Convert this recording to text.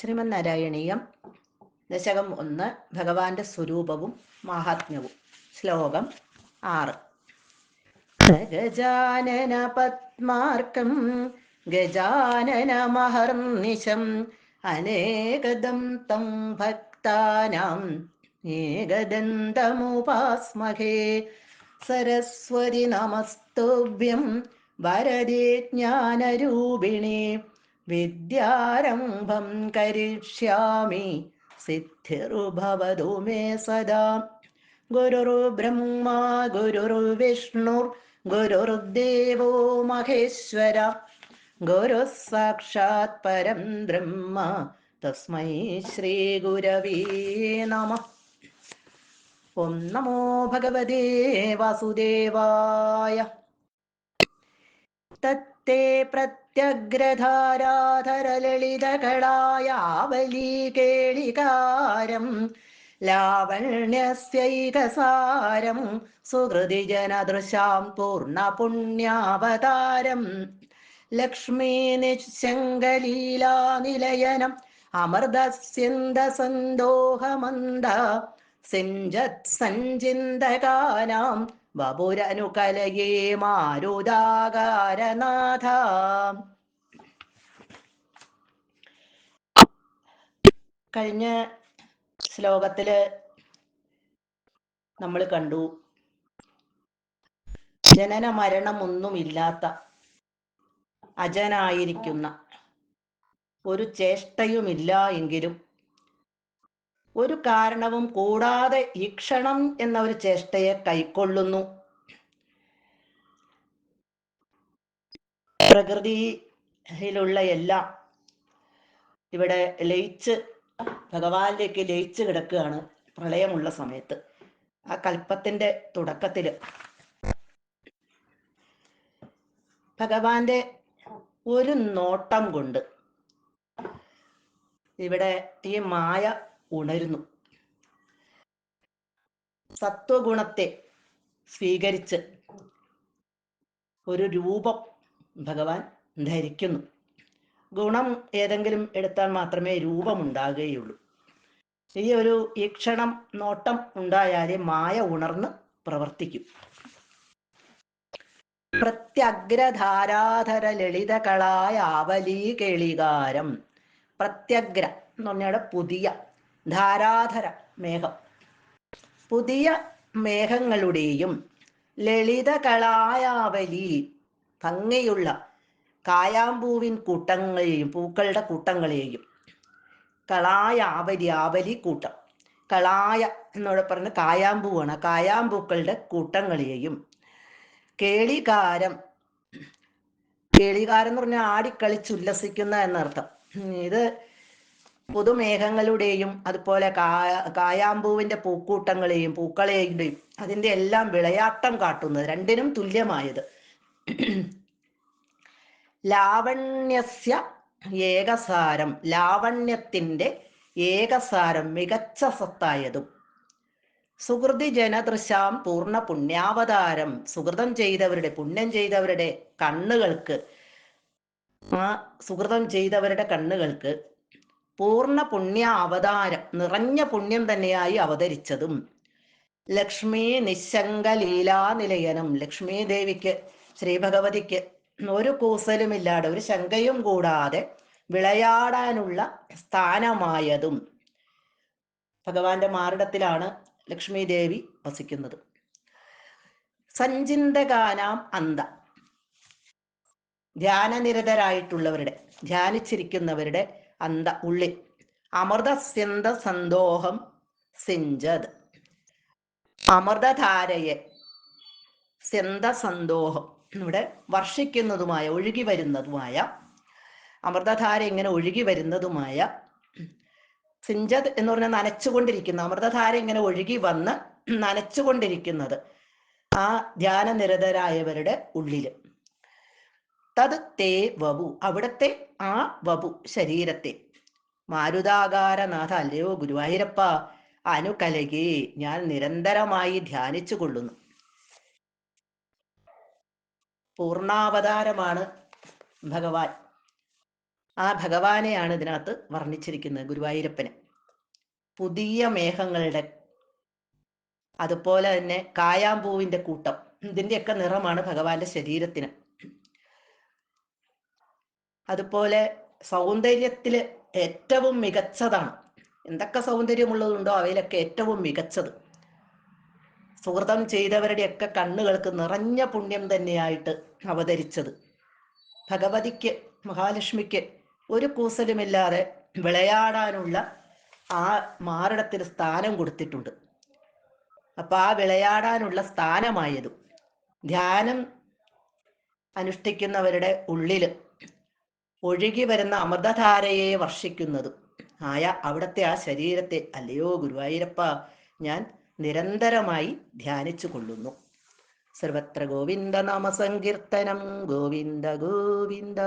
ശ്രീമന്നാരായണീയം ദശകം ഒന്ന് ഭഗവാന്റെ സ്വരൂപവും മാഹാത്മ്യവും. ശ്ലോകം ആറ്. ഗജാനന പത്മാർക്കം ഗജാനന മഹർനിശം അനേകദം തം ഭക്താനാം ഏകദന്തമുപാസ്മഹേ സരസ്വതി നമസ്തുഭ്യം വരദേ ജ്ഞാനരൂപിണി. വിദ്യാരംഭം കരിഷ്യാമി സിദ്ധിർഭവതു മേ സദാ. ഗുരുർബ്രഹ്മ ഗുരുർവിഷ്ണുർ ഗുരുർദേവോ മഹേശ്വര. ഗുരു സാക്ഷാത് പരം ബ്രഹ്മ തസ്മൈ ശ്രീ ഗുരവേ നമ. ഓം നമോ ഭഗവതേ വാസുദേവായ. തത്തേ പ്രത്യഗ്രധാരാധരലളിതകളായാവലീ കേളികാരം ലാവണ്യസ്യൈകസാരം സുഹൃതി ജനദൃശാം പൂർണപുണ്യാവതാരം ലക്ഷ്മീ നിശങ്കലീലാനിലയനം അമൃതസ്യന്ദസന്തോഹമന്ദ സിഞ്ചത് സഞ്ചിന്തകാനാം വപുരനുകലയേ മാരുദാകാരനാഥ കഴിഞ്ഞ ശ്ലോകത്തിൽ നമ്മൾ കണ്ടു. ജനന മരണമൊന്നുമില്ലാത്ത അജനായിരിക്കുന്ന ഒരു ചേഷ്ടയുമില്ല എങ്കിലും ഒരു കാരണവും കൂടാതെ ഈക്ഷണം എന്ന ഒരു ചേഷ്ടയെ കൈക്കൊള്ളുന്നു. പ്രകൃതിയിലുള്ള എല്ലാം ഇവിടെ ലയിച്ച് ഭഗവാനിലേക്ക് ലയിച്ച് കിടക്കുകയാണ് പ്രളയമുള്ള സമയത്ത്. ആ കൽപ്പത്തിന്റെ തുടക്കത്തിൽ. ഭഗവാന്റെ ഒരു നോട്ടം കൊണ്ട് ഇവിടെ ഈ മായ ഉണരുന്നു. സത്വഗുണത്തെ സ്വീകരിച്ച് ഒരു രൂപം ഭഗവാൻ ധരിക്കുന്നു. ഗുണം ഏതെങ്കിലും എടുത്താൽ മാത്രമേ രൂപമുണ്ടാകുകയുള്ളൂ. ഈ ഒരു ഈക്ഷണം നോട്ടം ഉണ്ടായാലേ മായ ഉണർന്ന് പ്രവർത്തിക്കും. പ്രത്യഗ്രധാരാധര ലളിതകളായ ആവലീ കേളികാരം. പ്രത്യഗ്ര എന്ന് പറഞ്ഞാൽ പുതിയ ധാരാധര മേഘം. പുതിയ മേഘങ്ങളുടെയും ലളിതകളായാവലി ഭംഗിയുള്ള കായാമ്പൂവിൻ കൂട്ടങ്ങളെയും പൂക്കളുടെ കൂട്ടങ്ങളെയും. കളായ ആവലി ആവലി കൂട്ടം. കളായ എന്നോട് പറഞ്ഞ കായാമ്പൂവാണ്. കായാമ്പൂക്കളുടെ കൂട്ടങ്ങളെയും. കേളികാരം. കേളികാരം എന്ന് പറഞ്ഞാൽ ആടിക്കളിച്ചുല്ലസിക്കുന്ന എന്നർത്ഥം. ഇത് പുതുമേഘങ്ങളുടെയും അതുപോലെ കായ കായാമ്പൂവിന്റെ പൂക്കൂട്ടങ്ങളെയും പൂക്കളെയും അതിന്റെ എല്ലാം വിളയാട്ടം കാട്ടുന്നത് രണ്ടിനും തുല്യമായത്. ലാവണ്യസ്യ ഏകസാരം ലാവണ്യത്തിന്റെ ഏകസാരം മികച്ച സത്തായതും സുഹൃതി ജനദൃശാം പൂർണ പുണ്യാവതാരം സുഹൃതം ചെയ്തവരുടെ പുണ്യം ചെയ്തവരുടെ കണ്ണുകൾക്ക് ആ സുഹൃതം ചെയ്തവരുടെ കണ്ണുകൾക്ക് പൂർണ പുണ്യ അവതാരം നിറഞ്ഞ പുണ്യം തന്നെയായി അവതരിച്ചതും. ലക്ഷ്മി നിശങ്ക ലീലാനിലയനം ലക്ഷ്മി ദേവിക്ക് ശ്രീ ഭഗവതിക്ക് ഒരു കൂസലുമില്ലാതെ ഒരു ശങ്കയും കൂടാതെ വിളയാടാനുള്ള സ്ഥാനമായതും. ഭഗവാന്റെ മാറിടത്തിലാണ് ലക്ഷ്മി ദേവി വസിക്കുന്നത്. സഞ്ചിന്തകാനാം അന്ത. ധ്യാനനിരതരായിട്ടുള്ളവരുടെ ധ്യാനിച്ചിരിക്കുന്നവരുടെ അന്ത ഉള്ളിൽ അമൃതസ്യന്ത സന്തോഹം സിഞ്ചത്. അമൃതധാരയെ സ്യന്ത സന്തോഹം ഇവിടെ വർഷിക്കുന്നതുമായ ഒഴുകി വരുന്നതുമായ അമൃതധാര ഇങ്ങനെ ഒഴുകി വരുന്നതുമായ സിഞ്ചത് എന്ന് പറഞ്ഞാൽ നനച്ചുകൊണ്ടിരിക്കുന്ന അമൃതധാര ഇങ്ങനെ ഒഴുകി വന്ന് നനച്ചുകൊണ്ടിരിക്കുന്നത് ആ ധ്യാനനിരതരായവരുടെ ഉള്ളിൽ. തത് തേ വപു അവിടത്തെ ആ വപു ശരീരത്തെ. മാരുതാകാരനാഥ അല്ലയോ ഗുരുവായൂരപ്പ അനുകലകി ഞാൻ നിരന്തരമായി ധ്യാനിച്ചു കൊള്ളുന്നു പൂർണാവതാരമാണ് ഭഗവാൻ. ആ ഭഗവാനെയാണ് ഇതിനകത്ത് വർണിച്ചിരിക്കുന്നത് ഗുരുവായൂരപ്പന്. പുതിയ മേഘങ്ങളുടെ അതുപോലെ തന്നെ കായാമ്പൂവിന്റെ കൂട്ടം. ഇതിന്റെയൊക്കെ നിറമാണ് ഭഗവാന്റെ ശരീരത്തിന്. അതുപോലെ സൗന്ദര്യത്തിൽ ഏറ്റവും മികച്ചതാണ്. എന്തൊക്കെ സൗന്ദര്യമുള്ളതുണ്ടോ അവയിലൊക്കെ ഏറ്റവും മികച്ചത്. സുഹൃതം ചെയ്തവരുടെയൊക്കെ കണ്ണുകൾക്ക് നിറഞ്ഞ പുണ്യം തന്നെയായിട്ട് അവതരിച്ചത്. ഭഗവതിക്ക് മഹാലക്ഷ്മിക്ക് ഒരു കൂസലുമില്ലാതെ വിളയാടാനുള്ള ആ മാറിടത്തിന് സ്ഥാനം കൊടുത്തിട്ടുണ്ട്. അപ്പൊ ആ വിളയാടാനുള്ള സ്ഥാനമായതും ധ്യാനം അനുഷ്ഠിക്കുന്നവരുടെ ഉള്ളിൽ ഒഴുകി വരുന്ന അമൃതധാരയെ വർഷിക്കുന്നതും. ആയ അവിടുത്തെ ആ ശരീരത്തെ അല്ലയോ ഗുരുവായൂരപ്പ ഞാൻ നിരന്തരമായി ധ്യാനിച്ചു കൊള്ളുന്നു. സർവത്ര ഗോവിന്ദ നാമ സങ്കീർത്തനം. ഗോവിന്ദ ഗോവിന്ദ.